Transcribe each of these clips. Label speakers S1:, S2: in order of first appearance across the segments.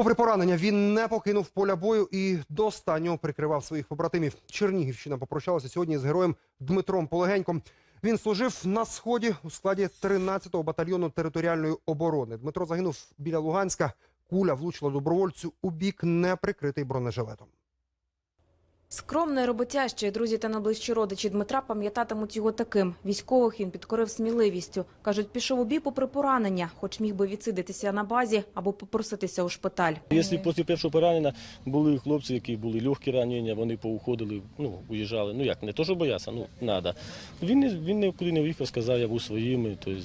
S1: Попри поранення, він не покинув поля бою і до останнього прикривав своїх побратимів. Чернігівщина попрощалася сьогодні з героєм Дмитром Полегеньком. Він служив на сході у складі 13-го батальйону територіальної оборони. Дмитро загинув біля Луганська. Куля влучила добровольцю у бік, не прикритий бронежилетом.
S2: Скромний роботящий, друзі та найближчі родичі Дмитра пам'ятатимуть його таким. Військових він підкорив сміливістю. Кажуть, пішов у бій попри поранення, хоч міг би відсидитися на базі або попроситися у шпиталь.
S3: Якщо після першого поранення були хлопці, які були легкі ранення, вони поуходили, ну, уїжджали. Ну як, не то, що боявся, ну, треба. Він, він нікуди не виїхав, сказав, я був своїми. Тобто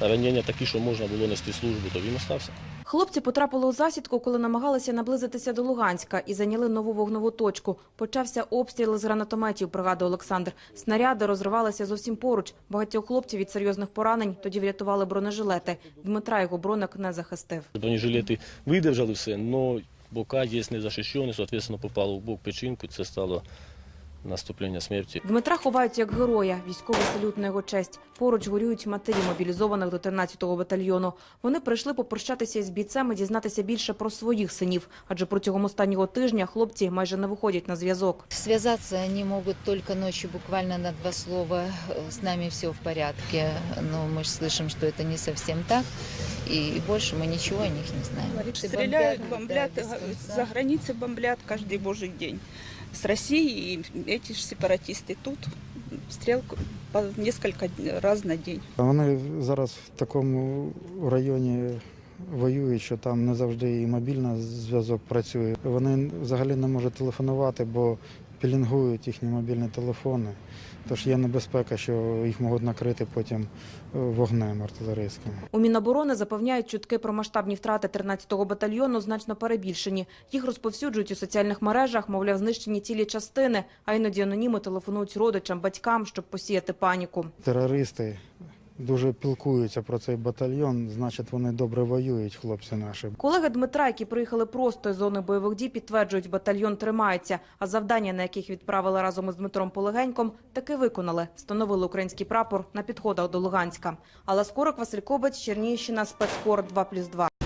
S3: ранення такі, що можна було нести службу, то він остався.
S2: Хлопці потрапили у засідку, коли намагалися наблизитися до Луганська і зайняли нову вогнову точку. Почався обстріл з гранатометів, пригадує Олександр. Снаряди розривалися зовсім поруч. Багатьох хлопців від серйозних поранень тоді врятували бронежилети. Дмитра його броник не захистив.
S3: Бронежилети видержали все, але бока є не захищені, попало в бок печінку, це стало наступлення смерті.
S2: Дмитра ховають як героя. Військовий салют на його честь. Поруч горюють матері мобілізованих до 13-го батальйону. Вони прийшли попрощатися із бійцем і дізнатися більше про своїх синів. Адже протягом останнього тижня хлопці майже не виходять на зв'язок.
S4: Связаться они могут только ночью, буквально на два слова. э, С нами все в порядке. Но мы же слышим, что это не совсем так. И больше мы ничего о них не знаем.
S5: Говорит, стреляют, бомблят,
S4: да,
S5: э,
S4: без
S5: за границей бомблят каждый божий день. С России же сепаратисты тут стрелку по несколько раз на день.
S6: Вони зараз в такому районі воюють, що там не завжди і мобільний зв'язок працює. Вони взагалі не можуть телефонувати, бо пілінгують їхні мобільні телефони. Тож є небезпека, що їх можуть накрити потім е, вогнем артилерійським.
S2: У Міноборони запевняють, чутки про масштабні втрати 13-го батальйону значно перебільшені. Їх розповсюджують у соціальних мережах, мовляв, знищені цілі частини, а іноді аноніми телефонують родичам, батькам, щоб посіяти паніку.
S6: Терористи дуже пілкуються про цей батальйон, значить вони добре воюють, хлопці наші.
S2: Колеги Дмитра, які приїхали просто з зони бойових дій, підтверджують, батальйон тримається. А завдання, на яких відправили разом із Дмитром Полегеньком, таки виконали. Встановили український прапор на підходах до Луганська. Але скорок Василь Кобець, Чернігівщина, спецкор 2+,2.